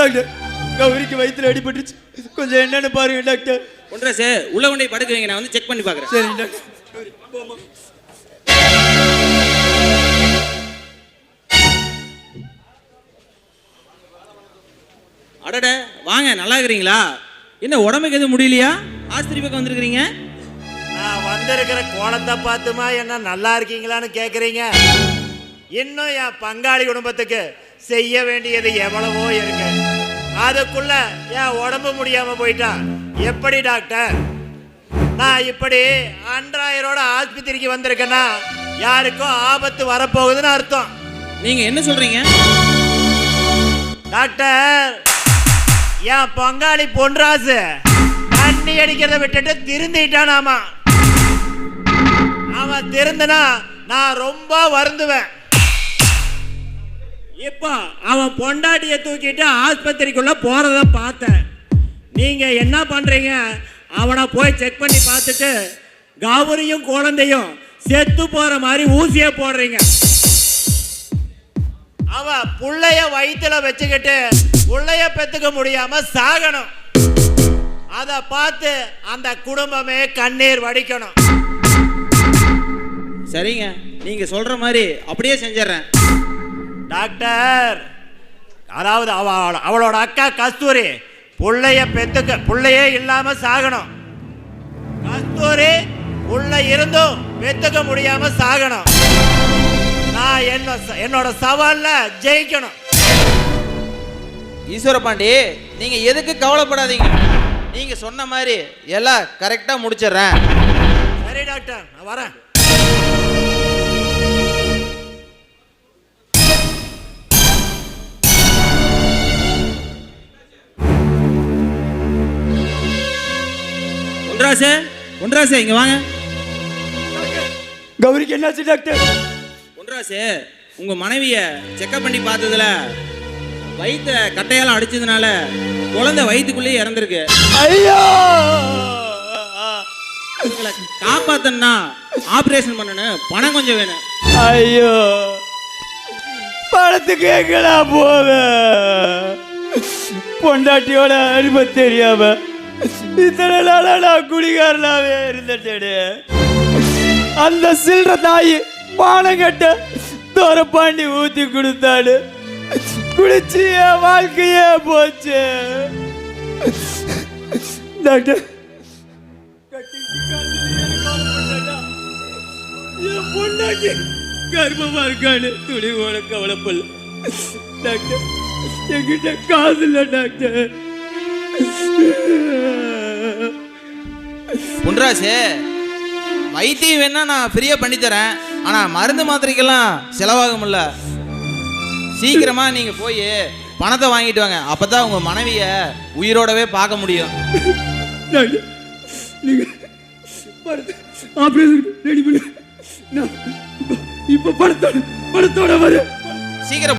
Doctor கௌரிக்கு வயித்துல அடிபட்டுச்சு கொஞ்சம் என்னன்னு பாருங்க டாக்டர். ஒன்றரசு உள்ள கொண்டே படுக்க வைங்க நான் வந்து செக் பண்ணி பார்க்குறேன். சரி டாக்டர். அடட வாங்க நல்லா இருக்கிறீங்களா? என்ன உடம்புக்கு எதுவும் முடியலையா? ஆஸ்பத்திரி பக்கம் வந்திருக்கிறீங்க? நான் வந்திருக்கிற கோலத்தை பார்த்துமா என்ன நல்லா இருக்கீங்களான்னு கேட்குறீங்க இன்னும் என் பங்காளி குடும்பத்துக்கு செய்ய வேண்டியது எவ்வளவோ இருக்கு. அதுக்குள்ள என் உடம்பு முடியாம போயிட்டா எப்படி டாக்டர்? நான் இப்படி அன்றாயிரோட ஆஸ்பத்திரிக்கு வந்திருக்கேன்னா யாருக்கும் ஆபத்து வரப்போகுதுன்னு அர்த்தம். நீங்க என்ன சொல்றீங்க? டாக்டர் என் பங்காளி பொன்ராசு தண்ணி அடிக்கிறத விட்டுட்டு திருந்திட்டானாமா. அவன் திருந்தனா நான் ரொம்ப வருந்துவேன். இப்போ அவன் பொண்டாட்டியை தூக்கிட்டு ஆஸ்பத்திரிக்குள்ள போறத பார்த்தேன். நீங்க என்ன பண்றீங்க? அவனை போய் செக் பண்ணி பார்த்துட்டு கௌரியும் குழந்தையும் செத்து போற மாதிரி ஊசியை போடுறீங்க. அவ புள்ளைய வயித்துல வச்சுக்கிட்டு புள்ளைய பெத்துக்க முடியாம சாகணும். அத பார்த்து அந்த குடும்பமே கண்ணீர் வடிக்கணும். சரிங்க. நீங்க சொல்ற மாதிரி அப்படியே செஞ்சிடறேன். டாக்டர் அதாவது அவ அவளோட அக்கா கஸ்தூரி புள்ளைய பெத்துக்க புள்ளையே இல்லாம சாகணும். கஸ்தூரி புள்ள இருந்தும் பெத்துக்க முடியாம சாகணும். நான் என்ன என்னோட சவால்ல ஜெயிக்கணும். ஈஸ்வரபாண்டி நீங்க எதுக்கு கவலைப்படாதீங்க. நீங்க சொன்ன மாதிரி எல்லாம் கரெக்டா முடிச்சிடுறேன். சரி டாக்டர் நான் வரேன். ஒன்றாசு ஒன்றாசு இங்க வாங்க. கௌரிக்கு என்னாச்சு டாக்டர்? ஒன்றாசு உங்க மனைவிய செக்அப் பண்ணி பார்த்ததுல வயிற்ற கட்டையால அடிச்சதுனால குழந்தை வயிற்றுக்குள்ளேயே இறந்துருக்கு. ஐயோ! உங்களை காப்பாத்தன்னா ஆபரேஷன் பண்ணணும் பணம் கொஞ்சம் வேணும். ஐயோ! பணத்துக்கு எங்கடா போவேன் பொண்டாட்டியோட அருமை தெரியாம. இத்தனை நாளா நான் குடிகாரனாவே இருந்துட்டேனே. அந்த சில்ற தாயி பானம் கட்ட தோரப்பாண்டி ஊத்தி கொடுத்தாடு குடிச்சு என் வாழ்க்கையே போச்சு. டாக்டர். என் பொண்டாட்டி கர்ப்பமா இருக்கான்னு துணி ஓட கவலைப்படல. டாக்டர் என்கிட்ட காசு இல்லை டாக்டர். பொன்ராசு வைத்தியம் வேணா நான் ஃப்ரீயா பண்ணி தரேன். ஆனா மருந்து மாத்திரைக்கெல்லாம் செலவாகும்ல சீக்கிரமா நீங்க போய் பணத்தை வாங்கிட்டு வாங்க. அப்பதான் உங்க மனைவிய உயிரோடவே பார்க்க முடியும். ஆபரேஷன் ரெடி பண்ணு இப்ப- படத்தோட படத்தோட சீக்கிரம்